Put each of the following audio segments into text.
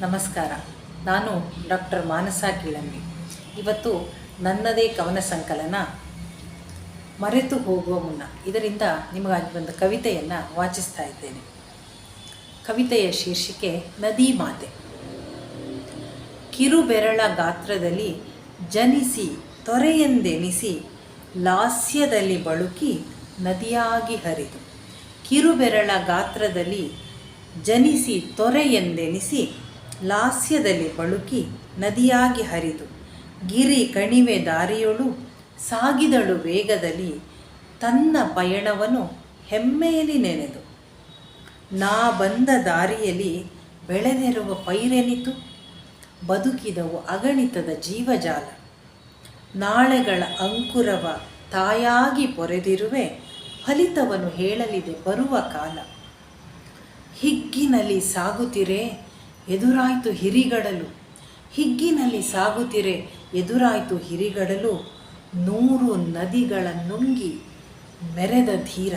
ನಮಸ್ಕಾರ. ನಾನು ಡಾಕ್ಟರ್ ಮಾನಸ ಕೀಳಂಬಿ ಇವತ್ತು ನನ್ನದೇ ಕವನ ಸಂಕಲನ ಮರೆತು ಹೋಗುವ ಮುನ್ನ. ಇದರಿಂದ ನಿಮಗಾಗಿ ಒಂದು ಕವಿತೆಯನ್ನು ವಾಚಿಸ್ತಾ ಇದ್ದೇನೆ. ಕವಿತೆಯ ಶೀರ್ಷಿಕೆ ನದಿ ಮಾತೆ. ಕಿರುಬೆರಳ ಗಾತ್ರದಲ್ಲಿ ಜನಿಸಿ ತೊರೆಯೆಂದೆನಿಸಿ ಲಾಸ್ಯದಲ್ಲಿ ಬಳುಕಿ ನದಿಯಾಗಿ ಹರಿದು. ಕಿರುಬೆರಳ ಗಾತ್ರದಲ್ಲಿ ಜನಿಸಿ ತೊರೆಯೆಂದೆನಿಸಿ ಲಾಸ್ಯದಲ್ಲಿ ಬಳುಕಿ ನದಿಯಾಗಿ ಹರಿದು ಗಿರಿ ಕಣಿವೆ ದಾರಿಯೊಳು ಸಾಗಿದಳು ವೇಗದಲ್ಲಿ ತನ್ನ ಪಯಣವನ್ನು ಹೆಮ್ಮೆಯಲ್ಲಿ ನೆನೆದು. ನಾ ಬಂದ ದಾರಿಯಲ್ಲಿ ಬೆಳೆದಿರುವ ಪೈರೆನಿತು, ಬದುಕಿದವು ಅಗಣಿತದ ಜೀವಜಾಲ. ನಾಳೆಗಳ ಅಂಕುರವ ತಾಯಾಗಿ ಪೊರೆದಿರುವೆ, ಫಲಿತವನ್ನು ಹೇಳಲಿದೆ ಬರುವ ಕಾಲ. ಹಿಗ್ಗಿನಲ್ಲಿ ಸಾಗುತ್ತಿರೆ ಎದುರಾಯಿತು ಹಿರಿಗಡಲು. ಹಿಗ್ಗಿನಲ್ಲಿ ಸಾಗುತ್ತಿರೆ, ಎದುರಾಯಿತು ಹಿರಿಗಡಲು. ನೂರು ನದಿಗಳ ನುಂಗಿ ಮೆರೆದ ಧೀರ.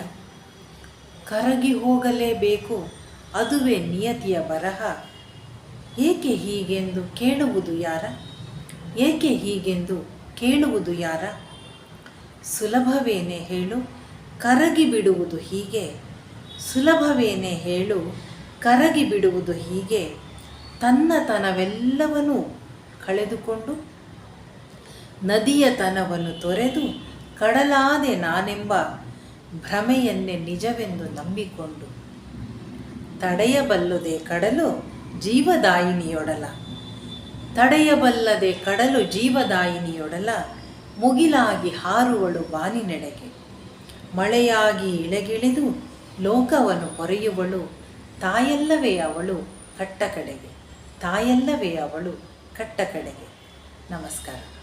ಕರಗಿ ಹೋಗಲೇಬೇಕು, ಅದುವೇ ನಿಯತಿಯ ಬರಹ. ಏಕೆ ಹೀಗೆಂದು ಕೇಳುವುದು ಯಾರ? ಏಕೆ ಹೀಗೆಂದು ಕೇಳುವುದು ಯಾರ? ಸುಲಭವೇನೆ ಹೇಳು, ಕರಗಿ ಬಿಡುವುದು ಹೀಗೆ. ಸುಲಭವೇನೆ ಹೇಳು, ಕರಗಿ ಬಿಡುವುದು ಹೀಗೆ. ತನ್ನತನವೆಲ್ಲವನ್ನೂ ಕಳೆದುಕೊಂಡು ನದಿಯ ತನವನ್ನು ತೊರೆದು ಕಡಲಾದೆ ನಾನೆಂಬ ಭ್ರಮೆಯನ್ನೇ ನಿಜವೆಂದು ನಂಬಿಕೊಂಡು ತಡೆಯಬಲ್ಲದೆ ಕಡಲು ಜೀವದಾಯಿನಿಯೊಡಲ. ತಡೆಯಬಲ್ಲದೆ ಕಡಲು ಜೀವದಾಯಿನಿಯೊಡಲ. ಮುಗಿಲಾಗಿ ಹಾರುವಳು ಬಾನಿನೆಡೆಗೆ. ಮಳೆಯಾಗಿ ಇಳೆಗಿಳಿದು ಲೋಕವನ್ನು ಹೊರೆಯುವಳು. ತಾಯಲ್ಲವೇ ಅವಳು ಕಟ್ಟ ಕಡೆಗೆ ತಾಯಲ್ಲವೇ ಅವಳು ಕಟ್ಟ ಕಡೆಗೆ ನಮಸ್ಕಾರ.